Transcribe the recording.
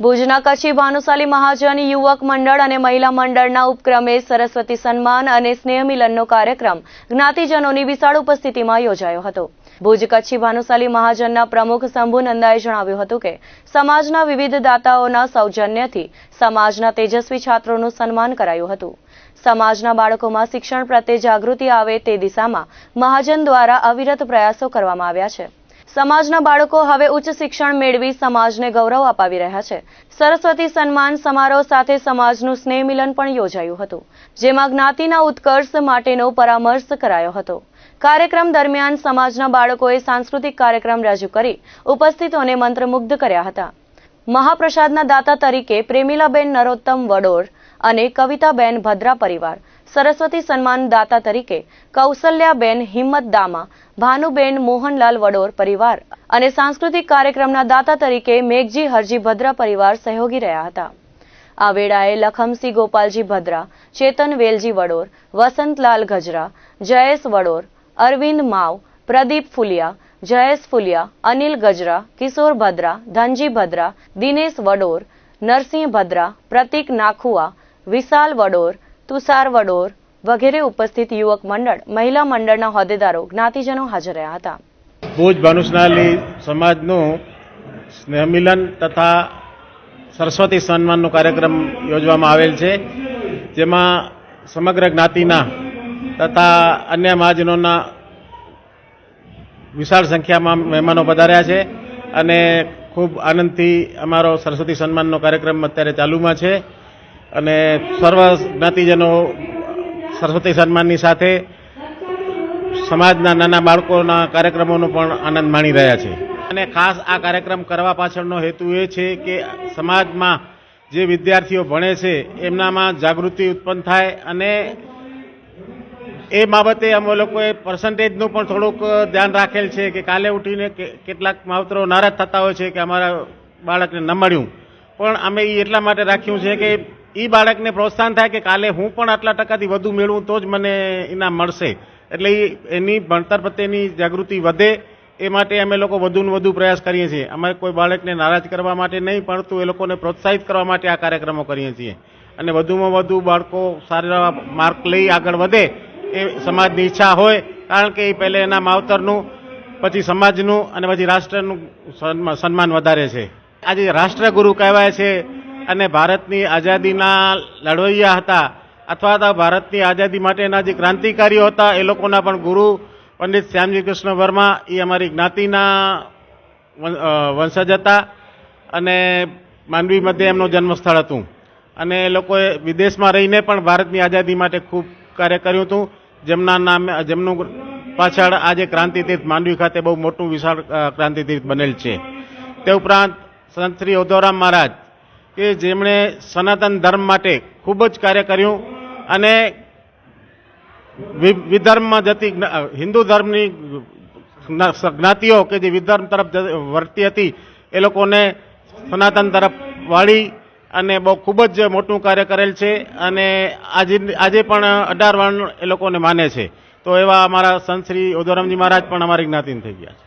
ભુજના કચ્છી ભાનુશાલી મહાજન યુવક મંડળ અને મહિલા મંડળના ઉપક્રમે સરસ્વતી સન્માન અને સ્નેહ મિલનનો કાર્યક્રમ જ્ઞાતિજનોની વિશાળ ઉપસ્થિતિમાં યોજાયો હતો. ભુજ કચ્છી ભાનુશાલી મહાજનના પ્રમુખ શંભુ નંદાએ જણાવ્યું હતું કે, સમાજના વિવિધ દાતાઓના સૌજન્યથી સમાજના તેજસ્વી છાત્રોનું સન્માન કરાયું હતું. સમાજના બાળકોમાં શિક્ષણ પ્રત્યે જાગૃતિ આવે તે દિશામાં મહાજન દ્વારા અવિરત પ્રયાસો કરવામાં આવ્યા છે. સમાજના બાળકો હવે ઉચ્ચ શિક્ષણ મેળવી સમાજને ગૌરવ અપાવી રહ્યા છે. સરસ્વતી સન્માન સમારોહ સાથે સમાજનું સ્નેહ મિલન પણ યોજાયું હતું, જેમાં જ્ઞાતિના ઉત્કર્ષ માટેનો પરામર્શ કરાયો હતો. કાર્યક્રમ દરમિયાન સમાજના બાળકોએ સાંસ્કૃતિક કાર્યક્રમ રજૂ કરી ઉપસ્થિતોને મંત્રમુગ્ધ કર્યા હતા. મહાપ્રસાદના દાતા તરીકે પ્રેમીલાબેન નરોત્તમ વડોર અને કવિતાબેન ભદ્રા પરિવાર. સરસ્વતી સન્માન દાતા તરીકે કૌશલ્યાબેન હિંમત દામા ભાનુબેન મોહનલાલ વડોર પરિવાર અને સાંસ્કૃતિક કાર્યક્રમના દાતા તરીકે મેઘજી હરજી ભદ્રા પરિવાર સહયોગી રહ્યા હતા. આ વેળાએ લખમસિંહ ગોપાલજી ભદ્રા, ચેતન વેલજી વડોર, વસંતલાલ ગજરા, જયેશ વડોર, અરવિંદ માવ, પ્રદીપ ફુલિયા, જયેશ ફુલિયા, અનિલ ગજરા, કિશોર ભદ્રા, ધનજી ભદ્રા, દિનેશ વડોર, નરસિંહ ભદ્રા, પ્રતિક નાખુઆ વિશાલ વડોર, તુષાર વડોર વગેરે ઉપસ્થિત યુવક મંડળ, મહિલા મંડળના હોદ્દેદારો, જ્ઞાતિજનો હાજર રહ્યા હતા. ભુજ ભાનુસનાલી સમાજનું સ્નેહમિલન તથા સરસ્વતી સન્માનનો કાર્યક્રમ યોજવામાં આવેલ છે, જેમાં સમગ્ર જ્ઞાતિના તથા અન્ય મહાજનોના વિશાળ સંખ્યામાં મહેમાનો પધાર્યા છે અને ખૂબ આનંદથી અમારો સરસ્વતી સન્માનનો કાર્યક્રમ અત્યારે ચાલુમાં છે. અને સર્વ જ્ઞાતિજનો સરસ્વતી સન્માનની સાથે સમાજના નાના બાળકોના કાર્યક્રમોનો પણ આનંદ માણી રહ્યા છે. અને ખાસ આ કાર્યક્રમ કરવા પાછળનો હેતુ એ છે કે સમાજમાં જે વિદ્યાર્થીઓ ભણે છે, એમનામાં જાગૃતિ ઉત્પન્ન થાય અને એ બાબતે અમે લોકોએ પર્સન્ટેજનું પણ થોડુંક ધ્યાન રાખેલ છે કે કાલે ઉઠીને કેટલાક માવતરો નારાજ થતા હોય છે કે અમારા બાળકને ન મળ્યું. પણ અમે એ એટલા માટે રાખ્યું છે કે એ બાળકને પ્રોત્સાહન થાય કે કાલે હું પણ આટલા ટકાથી વધુ મેળવું તો જ મને ઇનામ મળશે. એટલે એની ભણતર પ્રત્યેની જાગૃતિ વધે એ માટે અમે લોકો વધુ ને વધુ પ્રયાસ કરીએ છીએ. અમે કોઈ બાળકને નારાજ કરવા માટે નહીં, પરંતુ એ લોકોને પ્રોત્સાહિત કરવા માટે આ કાર્યક્રમો કરીએ છીએ. અને વધુમાં વધુ બાળકો સારા માર્ક લઈ આગળ વધે એ સમાજની ઈચ્છા હોય, કારણ કે એ પહેલે એના માવતરનું, પછી સમાજનું અને પછી રાષ્ટ્રનું સન્માન વધારે છે. આજે રાષ્ટ્રગુરુ કહેવાય છે અને ભારતની આઝાદીના લડવૈયા હતા અથવા તો ભારતની આઝાદી માટેના જે ક્રાંતિકારીઓ હતા, એ લોકોના પણ ગુરુ પંડિત શ્યામજી કૃષ્ણ વર્મા, એ અમારી જ્ઞાતિના વંશજ હતા અને માંડવી મધ્યે એમનું જન્મસ્થળ હતું. અને એ લોકોએ વિદેશમાં રહીને પણ ભારતની આઝાદી માટે ખૂબ કાર્ય કર્યું હતું. જેમના નામે, જેમનું પાછળ આજે ક્રાંતિતીર્થ માંડવી ખાતે બહુ મોટું વિશાળ ક્રાંતિતીર્થ બનેલ છે. તે ઉપરાંત સંત શ્રી ઉદ્ધવરામ મહારાજ કે જેમણે સનાતન ધર્મ માટે ખૂબ જ કાર્ય કર્યું અને વિધર્મમાં જતી હિન્દુ ધર્મની જ્ઞાતિઓ કે જે વિધર્મ તરફ વર્તી હતી, એ લોકોને સનાતન તરફ વાળી અને બહુ ખૂબ જ મોટું કાર્ય કરેલ છે અને આજે આજે પણ અઢાર વર્ણ એ લોકોને માને છે. તો એવા અમારા સંત શ્રી ઉદયરામજી મહારાજ પણ અમારી જ્ઞાતિને થઈ ગયા છે.